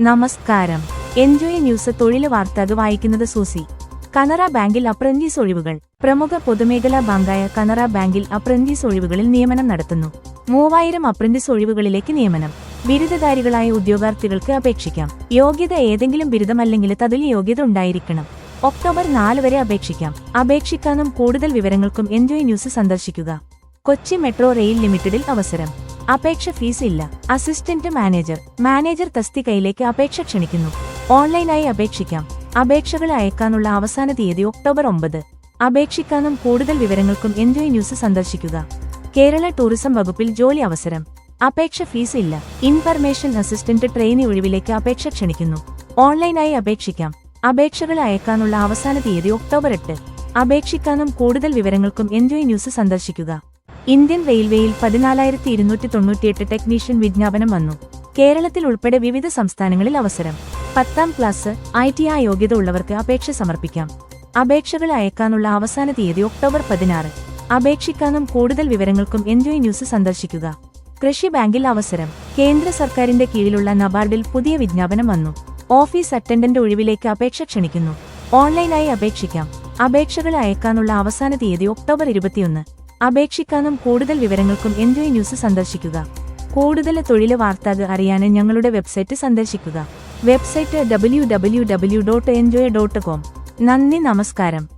നമസ്കാരം. Enjoy news തൊഴിൽ വാർത്തകൾ വായിക്കുന്നത് സൂസി. കനറ ബാങ്കിൽ അപ്രന്റീസ് ഒഴിവുകൾ. പ്രമുഖ പൊതുമേഖലാ ബാങ്കായ കനറ ബാങ്കിൽ അപ്രന്റീസ് ഒഴിവുകളിൽ നിയമനം നടത്തുന്നു. മൂവായിരം അപ്രന്റീസ് ഒഴിവുകളിലേക്ക് നിയമനം. ബിരുദധാരികളായ ഉദ്യോഗാർത്ഥികൾക്ക് അപേക്ഷിക്കാം. യോഗ്യത ഏതെങ്കിലും ബിരുദമല്ലെങ്കിൽ തതുല്യ യോഗ്യത ഉണ്ടായിരിക്കണം. ഒക്ടോബർ നാല് വരെ അപേക്ഷിക്കാം. അപേക്ഷിക്കാനും കൂടുതൽ വിവരങ്ങൾക്കും എൻജോയ് ന്യൂസ് സന്ദർശിക്കുക. കൊച്ചി മെട്രോ റെയിൽ ലിമിറ്റഡിൽ അവസരം. അപേക്ഷ ഫീസ് ഇല്ല. അസിസ്റ്റന്റ് മാനേജർ മാനേജർ തസ്തികയിലേക്ക് അപേക്ഷ ക്ഷണിക്കുന്നു. ഓൺലൈനായി അപേക്ഷിക്കാം. അപേക്ഷകൾ അയക്കാനുള്ള അവസാന തീയതി ഒക്ടോബർ ഒമ്പത്. അപേക്ഷിക്കാനും കൂടുതൽ വിവരങ്ങൾക്കും എൻജോയ് ന്യൂസ് സന്ദർശിക്കുക. കേരള ടൂറിസം വകുപ്പിൽ ജോലി അവസരം. അപേക്ഷ ഫീസ് ഇല്ല. ഇൻഫർമേഷൻ അസിസ്റ്റന്റ് ട്രെയിനി ഒഴിവിലേക്ക് അപേക്ഷ ക്ഷണിക്കുന്നു. ഓൺലൈനായി അപേക്ഷിക്കാം. അപേക്ഷകൾ അയക്കാനുള്ള അവസാന തീയതി ഒക്ടോബർ എട്ട്. അപേക്ഷിക്കാനും കൂടുതൽ വിവരങ്ങൾക്കും എൻജോയ് ന്യൂസ് സന്ദർശിക്കുക. ഇന്ത്യൻ റെയിൽവേയിൽ പതിനാലായിരത്തി ഇരുന്നൂറ്റി തൊണ്ണൂറ്റിയെട്ട് ടെക്നീഷ്യൻ വിജ്ഞാപനം വന്നു. കേരളത്തിൽ ഉൾപ്പെടെ വിവിധ സംസ്ഥാനങ്ങളിൽ അവസരം. പത്താം ക്ലാസ് ഐ ടി ആ യോഗ്യത ഉള്ളവർക്ക് അപേക്ഷ സമർപ്പിക്കാം. അപേക്ഷകൾ അയക്കാനുള്ള അവസാന തീയതി ഒക്ടോബർ പതിനാറ്. അപേക്ഷിക്കാനും കൂടുതൽ വിവരങ്ങൾക്കും എൻജോയ് ന്യൂസ് സന്ദർശിക്കുക. കൃഷി ബാങ്കിൽ അവസരം. കേന്ദ്ര സർക്കാരിന്റെ കീഴിലുള്ള നബാർഡിൽ പുതിയ വിജ്ഞാപനം വന്നു. ഓഫീസ് അറ്റൻഡന്റ് ഒഴിവിലേക്ക് അപേക്ഷ ക്ഷണിക്കുന്നു. ഓൺലൈനായി അപേക്ഷിക്കാം. അപേക്ഷകൾ അയക്കാനുള്ള അവസാന തീയതി ഒക്ടോബർ ഇരുപത്തിയൊന്ന്. അപേക്ഷിക്കാനും കൂടുതൽ വിവരങ്ങൾക്കും എൻജോയ് ന്യൂസ് സന്ദർശിക്കുക. കൂടുതൽ തൊഴിൽ വാർത്തകൾ അറിയാൻ ഞങ്ങളുടെ വെബ്സൈറ്റ് സന്ദർശിക്കുക. Website W W W dot enjoy dot com നന്ദി നമസ്കാരം.